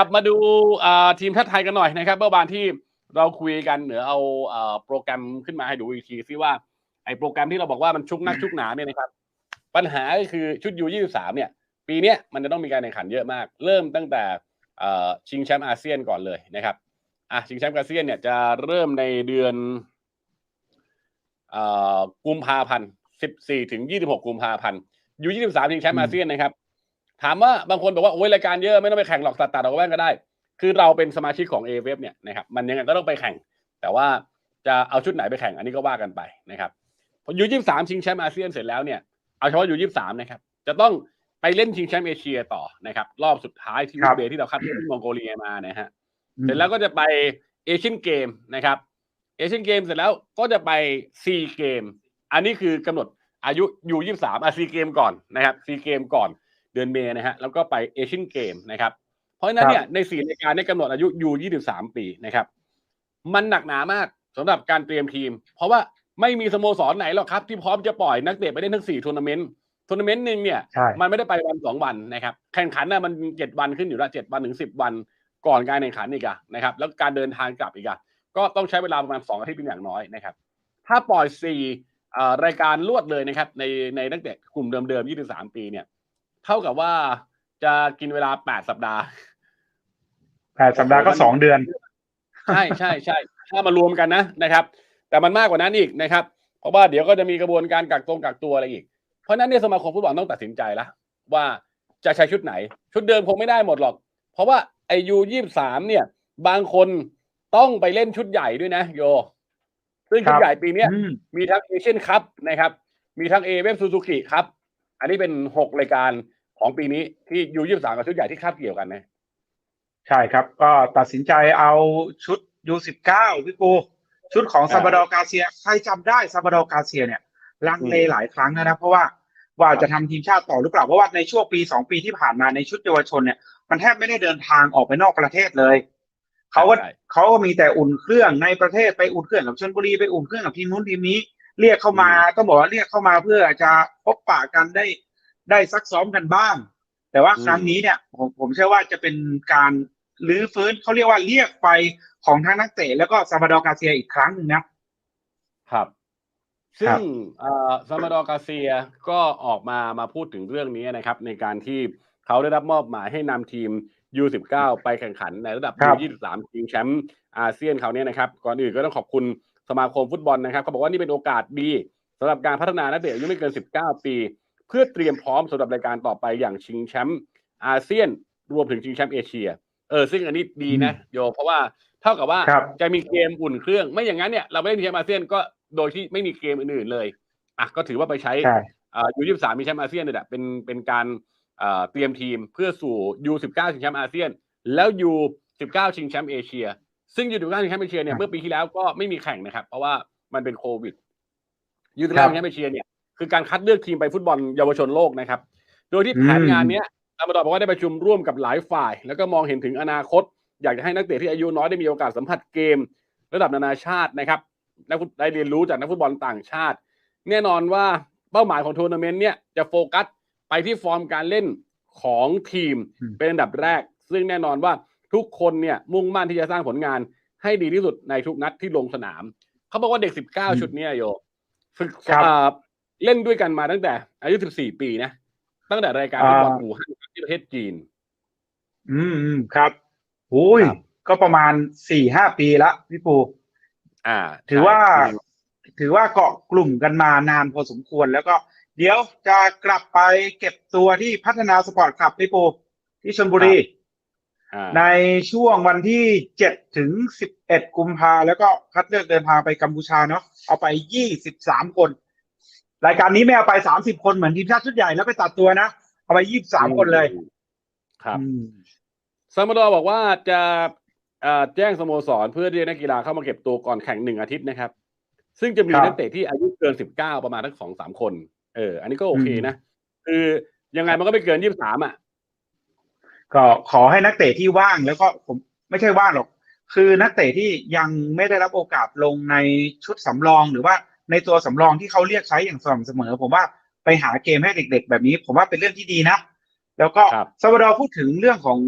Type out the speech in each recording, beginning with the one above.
กลับมาดูทีมชาติไทยกันหน่อยนะครับเมื่อวานที่เราคุยกันเหนือเอาอโปรแกรมขึ้นมาให้ดูอีกทีซิว่าไอ้โปรแกรมที่เราบอกว่ามันชุกนักชุกหนาเนี่ยนะครับปัญหาก็คือชุดยูยี่สามเนี่ย ปีนี้มันจะต้องมีการแข่งขันเยอะมาก เริ่มตั้งแต่ชิงแชมป์อาเซียนก่อนเลยนะครับอะชิงแชมป์อาเซียนเนี่ยจะเริ่มในเดือนกุมภาพันธ์สิบสี่ถึงยี่สิบหกกุมภาพันธ์ยูยี่สิบสามชิงแชมป์อาเซียนนะครับ ถามว่าบางคนบอกว่าโอ้ยรายการเยอะไม่ต้องไปแข่งหรอกตัดตัดออกแว่นก็ได้ คือเราเป็นสมาชิกของ a อ f เนี่ยนะครับมันยังไงก็ต้องไปแข่ง แต่ว่าจะเอาชุดไหนไปแข่งอันนี้ก็ว่ากันไปนะครับพอยูยี่สามชิงแชมป์อาเซียนเสร็จแล้วเนี่ยเอาเฉพาะยูยี่สามนะครับจะต้องไปเล่นชิงแชมป์เอเชียต่อนะครับ รอบสุดท้ายที่ครัอุบเบย์ที่เราคัดที่มองโกเลียมานะฮะเสร็จแล้วก็จะไปเอเชียนเกมนะครับเอเชียนเกมเสร็จแล้วก็จะไปซีเกมอันนี้คือกำหนดอายุยูยี่สามอาซีเกมก่อนนะครับซีเกมก่อนเดือนเมษนะฮะแล้วก็ไปเอเชียนเกมนะครับ เพราะฉะนั้นเนี่ยในสี่รายการในกำหนดอายุยูยี่สิบสามปีนะครับ มันหนักหนามากสำหรับการเตรียมทีม เพราะว่าไม่มีสโมสรไหนหรอกครับ ที่พร้อมจะปล่อยนักเตะไปเล่นทั้งสี่ทัวร์นาเมนต์ทัวร์นาเมนต์หนึ่งเนี่ยใช่มันไม่ได้ไปวันสองวันนะครับแข่งขันน่ะมันเจ็ดวันขึ้นอยู่แล้วเจ็ดวันถึงสิบวันก่อนการแข่งขันอีกอะนะครับ แล้วการเดินทางกลับอีกอะก็ต้องใช้เวลาประมาณสองอาทิตย์เป็นอย่างน้อยนะครับ ถ้าปล่อยสี่เอ่อรายการลวดเลยนะครับ ในในนักเตะกลุ่มเดิมๆยี่สิบสามปีเนี่ย เท่ากับว่าจะกินเวลาแปดสัปดาห์แปดสัปดาห์ก็สองเดือน ใช่ใช่ใช่ถ้ามารวมกันนะนะครับ แต่มันมากกว่านั้นอีกนะครับ เพราะว่าเดี๋ยวก็จะมีกระบวนการกักตรงกักตัวอะไรอีก เพราะฉะนั้นเนี่ยสมาคมฟุตบอลต้องตัดสินใจแล้วว่าจะใช้ชุดไหน ชุดเดิมคงไม่ได้หมดหรอก เพราะว่าไอยูยี่สามเนี่ย บางคนต้องไปเล่นชุดใหญ่ด้วยนะ โย ซึ่งชุดครับใหญ่ปีเนี้ยอืมมีทั้งเอเชียนคัพนะครับ มีทั้งเอเวฟซูซูกิครับ อันนี้เป็นหกรายการ ของปีนี้ที่ยูยี่สามกับชุดใหญ่ที่คาบเกี่ยวกันนะใช่ครับ ก็ตัดสินใจเอาชุดยูสิบเก้าพี่ปูชุดของอ่าซาบาดอร์กาเซีย ใครจำได้ซาบาดอร์กาเซียเนี่ยลังเลอืมหลายครั้งนะนะเพราะว่าว่าจะทำทีมชาติต่อหรือเปล่าเพราะว่าในช่วงปีสองปีที่ผ่านมาในชุดเยาวชนเนี่ยมันแทบไม่ได้เดินทางออกไปนอกประเทศเลยเขาก็ใช่เขาก็มีแต่อุ่นเครื่องในประเทศไปอุ่นเครื่องกับชลบุรีไปอุ่นเครื่องกับทีมนู้นทีมนี้ เรียกเข้ามาต้องบอกว่าเรียกเข้ามาเพื่อจะพบปะกันได้ ได้ซักซ้อมกันบ้าง แต่ว่าอืมครั้งนี้เนี่ยผมผมเชื่อว่าจะเป็นการรื้อฟื้นเขาเรียกว่าเรียกไปของทั้งนักเตะแล้วก็ซาบาดอร์กาเซียอีกครั้งหนึ่งนะครับ ซึ่งเอ่อซามาดอร์กาเซียก็ออกมามาพูดถึงเรื่องนี้นะครับ ในการที่เขาได้รับมอบหมายให้นำทีม U19 ไปแข่งขันในระดับครับ U23 ชิงแชมป์อาเซียนเขาวเนี่ยนะครับ ก่อนอื่นก็ต้องขอบคุณสมาคมฟุตบอลนะครับเขาบอกว่านี่เป็นโอกาสดีสำหรับการพัฒนานักเตะอายุไม่เกิน 19 ปี เพื่อเตรียมพร้อมสำหรับรายการต่อไปอย่างชิงแชมป์อาเซียนรวมถึงชิงแชมป์เอเชีย เออซึ่งอันนี้ดีนะโยเพราะว่าเท่ากับว่าครับจะมีเกมอุ่นเครื่อง ไม่อย่างนั้นเนี่ยเราไม่ได้มีแชมป์อาเซียนก็โดยที่ไม่มีเกมอื่นๆเลยอะก็ถือว่าไปใช้ใช่ยูยี่สามมีแชมป์อาเซียนเนี่ยแหละเป็นเป็นการเอ่อเตรียมทีมเพื่อสู่ยูสิบเก้าชิงแชมป์อาเซียน แล้วยูสิบเก้าชิงแชมป์เอเชีย ซึ่งยูสิบเก้าชิงแชมป์เอเชียเนี่ยครับเมื่อปีที่แล้วก็ไม่มีแข่งนะครับ เพราะว่ามันเป็นโควิดยูสิบครัเก้าบชิงแชมป์เอเชียเนี่ย คือการคัดเลือกทีมไปฟุตบอลเยาวชนโลกนะครับ โดยที่แผนอืมงานเนี้ยตามดบอกว่าได้ประชุมร่วมกับหลายฝ่าย แล้วก็มองเห็นถึงอนาคต อยากจะให้นักเตะที่อายุน้อยได้มีโอกาสสัมผัสเกม ระดับนานาชาตินะครับนักฟุตได้เรียนรู้จากนักฟุตบอลต่างชาติ แน่นอนว่าเป้าหมายของทัวร์นาเมนต์เนี่ยจะโฟกัสไปที่ฟอร์มการเล่นของทีมอืมเป็นอันดับแรก ซึ่งแน่นอนว่าทุกคนเนี่ยมุ่งมั่นที่จะสร้างผลงานให้ดีที่สุดในทุกนัดที่ลงสนาม เขาบอกว่าเด็ก 19 ชุดเนี้ยโยฝึกครับอ่า เล่นด้วยกันมาตั้งแต่ อายุ 14 ปีนะ ตั้งแต่รายการฟุตบอลอู่ฮั่นที่ประเทศจีน อืมอืมครับอุ้ยครับก็ประมาณสี่ห้าปีละพี่ปู อ่า ถือว่าใช่ถือว่าเกาะกลุ่มกันมานานพอสมควรแล้วก็ เดี๋ยวจะกลับไปเก็บตัวที่พัฒนาสปอร์ตคลับพี่ปู ที่ชลบุรีอ่าในช่วงวันที่เจ็ดถึงสิบเอ็ดกุมภาแล้วก็คัดเลือกเดินทางไปกัมพูชาเนาะเอาไปยี่สิบสามคน รายการนี้ไม่เอาไปสามสิบคนเหมือนทีมชาติชุดใหญ่แล้วไปตัดตัวนะเอาไปยี่สิบสามคนเลย ครับอืมซามดอร์บอกว่าจะเอ่อแจ้งสโมสรเพื่อที่นักกีฬาเข้ามาเก็บตัวก่อนแข่งหนึ่งอาทิตย์นะครับ ซึ่งจะมีครับนักเตะที่อายุเกินสิบเก้าประมาณทั้งสองสามคน เออ อันนี้ก็โอเคอืมนะ คือยังไงมันก็ไม่เกินยี่สิบสามอะ ก็ขอให้นักเตะที่ว่างแล้วก็ผมไม่ใช่ว่างหรอก คือนักเตะที่ยังไม่ได้รับโอกาสลงในชุดสำรองหรือว่า ในตัวสำรองที่เขาเรียกใช้อย่างสม่ำเสมอ ผมว่าไปหาเกมให้เด็ก ๆ แบบนี้ ผมว่าเป็นเรื่องที่ดีนะ แล้วก็ครับซาวาดอร์พูดถึงเรื่องของ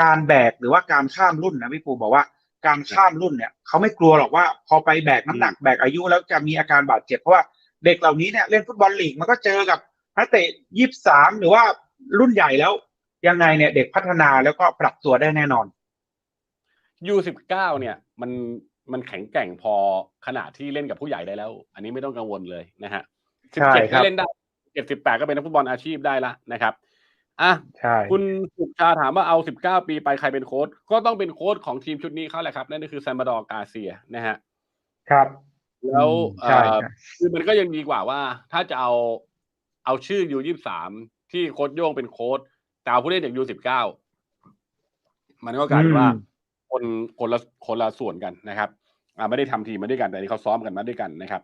การแบกหรือว่าการข้ามรุ่นนะพี่ปูบอกว่าการข้ามรุ่นเนี่ยเขาไม่กลัวหรอกว่า พอไปแบกน้ำหนักแบกอายุแล้วจะมีอาการบาดเจ็บเพราะว่าเด็กเหล่านี้เนี่ยเล่นฟุตบอลลีกมันก็เจอกับนักเตะยี่สามหรือว่ารุ่นใหญ่แล้วยังไงเนี่ยเด็กพัฒนาแล้วก็ปรับตัวได้แน่นอนยูสิบเก้าเนี่ย มัน มันแข็งแกร่งพอขนาดที่เล่นกับผู้ใหญ่ได้แล้ว อันนี้ไม่ต้องกังวลเลยนะฮะสิบใช่เจ็ดครัก็บเล่นได้เจ็ดสิบแปดก็เป็นนักฟุตบอลอาชีพได้ละนะครับอะใช่คุณสุชาถามว่าเอาสิบเก้าปีไปใครเป็นโค้ชก็ต้องเป็นโค้ชของทีมชุดนี้เขาแหละครับ นั่นก็คือแซมบาดอร์กาเซียนะฮะครับ แล้วใช่เอ่อใช่คือมันก็ยังดีกว่าว่า ถ้าจะเอาเอาชื่อยูยี่สามที่โค้ชโย่งเป็นโค้ชแต่เอาผู้เล่นจากยูสิบเก้ามันก็กลายเป็นว่าคนคนละคนละส่วนกันนะครับอ่า ไม่ได้ทำทีมมาด้วยกันแต่นนี่เขาซ้อมกันมาด้วยกันนะครับ